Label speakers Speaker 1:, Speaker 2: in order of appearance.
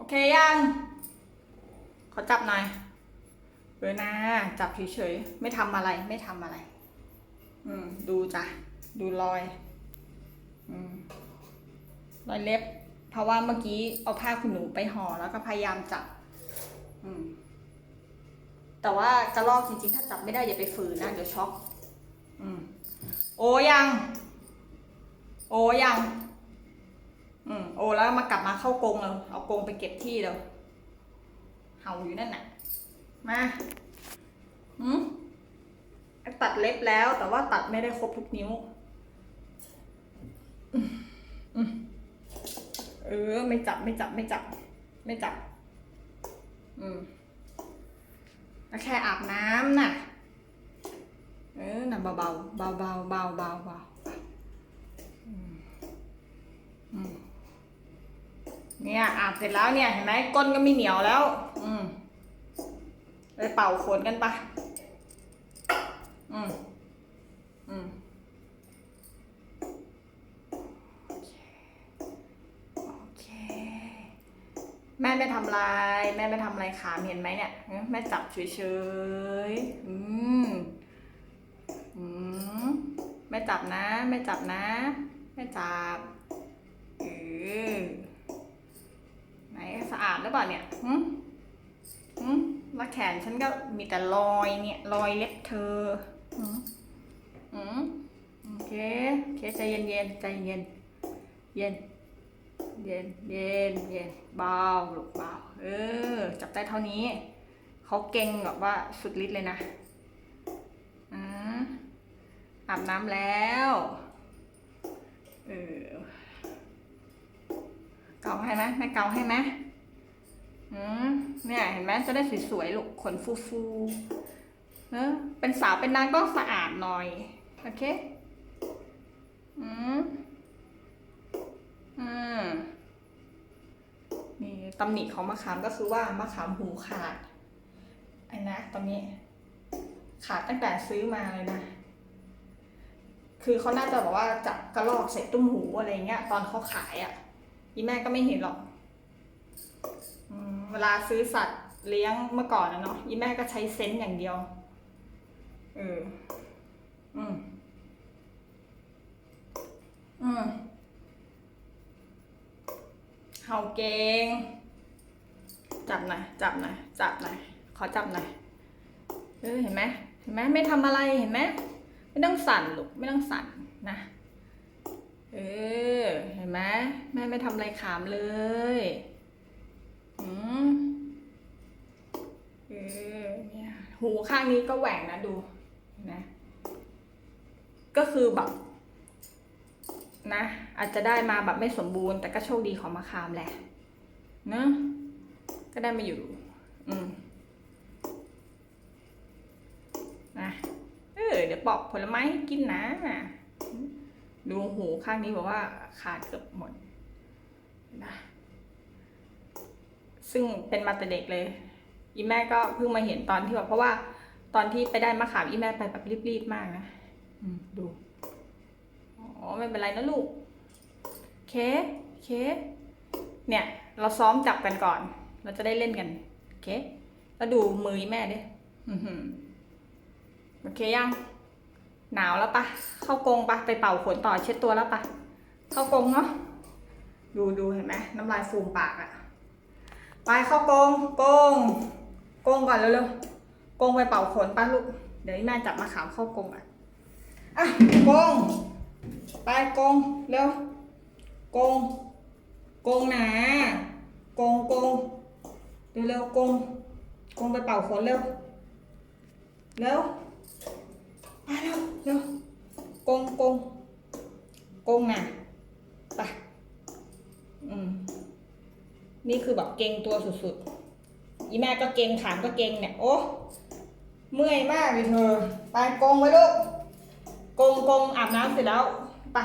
Speaker 1: โอเคยัง ขอจับหน่อยเออนะจับเฉยๆ ไม่ทำอะไร ไม่ทำอะไร อืม ดูจ้ะ ดูรอย อืม รอยเล็บ เพราะว่าเมื่อกี้เอาผ้าคุณหนูไปห่อแล้วก็พยายามจับ อืม แต่ว่ากระลอกจริงๆ ถ้าจับไม่ได้อย่าไปฝืนนะ เดี๋ยวช็อก อืม โอยัง โอยัง อืมโอ้แล้วมากลับมาเข้ากรงเราเอากรงไปเก็บที่เราเห่าอยู่นั่นน่ะ มาอืมตัดเล็บแล้ว แต่ว่าตัดไม่ได้ครบทุกนิ้วอเออ ไม่จับไม่จับไม่จับ ไม่จับ อืมแล้วแค่อาบน้ำน่ะ เออน่ะเบาเบาเบาเบาเบาเบาเบาอืมอืม เนี่ยอาบเสร็จแล้วเนี่ยเห็นไหมก้นก็ไม่เหนียวแล้ว อืมไปเป่าขนกันปะอืมอืมโอเค แม่ไม่ทำอะไรแม่ไม่ทำอะไรขามเห็นไหมเนี่ย แม่จับเฉยๆ อืม อืมไม่จับนะไม่จับนะไม่จับเออไหนสะอาดห รือเปล่าเนี่ยหืมหืมแล้วแขนฉันก็มีแต่รอยเนี่ย รอยเล็บเธอหืมหืมโอเคโอเคใจเย็นเย็นๆใจเย็น เย็น เย็น เย็น เย็น เบาลูกเบา เออ จับได้เท่านี้ เขาเก่งแบบว่าสุดฤทธิ์เลยนะอ่าอาบน้ำแล้ว เออ เกาให้ไหมแม่เกาให้ไหม อืมเนี่ยเห็นไหมจะได้สวยๆลูกขนฟูๆเออเป็นสาวเป็นนางต้องสะอาดหน่อย โอเค อืมอืมนี่ตำหนิของมะขามก็คือว่ามะขามหูขาดไอ้นะตอนนี้ ขาดตั้งแต่ซื้อมาเลยนะคือเขาน่าจะบอกว่าจับกระรอกใส่ตุ้มหูอะไรเงี้ย ตอนเขาขายอะ่ะอีแม่ก็ไม่เห็นหรอก เวลาซื้อสัตว์เลี้ยงเมื่อก่อนนะเนาะอีแม่ก็ใช้เซนส์อย่างเดียว เออ อืม อืมเห่าเก่งจับหน่อยจับหน่อยจับหน่อยขอจับหน่อยเออเห็นไหมเห็นไหมไม่ทำอะไรเห็นไหมไม่ต้องสั่นลูกไม่ต้องสั่นนะเออเห็นไหมแม่ไม่ทำอะไรขามเลยอืมเออเนี่ย หูข้างนี้ก็แหว่งนะดูนไหมก็คือแบบนะ อาจจะได้มาแบบไม่สมบูรณ์ แต่ก็โชคดีของมะขามแหละเนอะก็ได้มาอยู่ อืมนะเออเดี๋ยวปอกผลไม้ให้กินนะดูหูข้างนี้บอกว่าขาดเกือบหมดนะซึ่งเป็นมาแต่เด็กเลย อีแม่ก็เพิ่งมาเห็นตอนที่แบบเพราะว่าตอนที่ไปได้มะขามอีแม่ไปแบบรีบๆมากนะอืมดูอ๋อไม่เป็นไรนะลูกเคเคเนี่ย เราซ้อมจับกันก่อน เราจะได้เล่นกันโอเคแล้วดูมืออีแม่ดิอื้อหือโอเคยัง หนาวแล้วปะเข้ากรงปะไปเป่าขนต่อเช็ดตัวแล้วปะเข้ากรงเนาะดูดูเห็นไหมน้ำลายฟูมปากอะไปเข้ากรงกรง กงก่อนเร็วๆกงไปเป่าขนป้าลูก เดี๋ยวแม่จับมาขามเข้ากงอะ อะกง ไปกงเร็ว กง กงหนากงกงเร็วเร็วๆกง กงไปเป่าขนเร็ว เร็วมาเร็วเร็วกงกงกงหน่ะไป อืม นี่คือแบบเก่งตัวสุดๆ อีแม่ก็เกงขามก็เกงเนี่ยโอ้เมื่อยมากเลยเธอไปกงไว้ลูกกงกงอาบน้ำเสร็จแล้วไป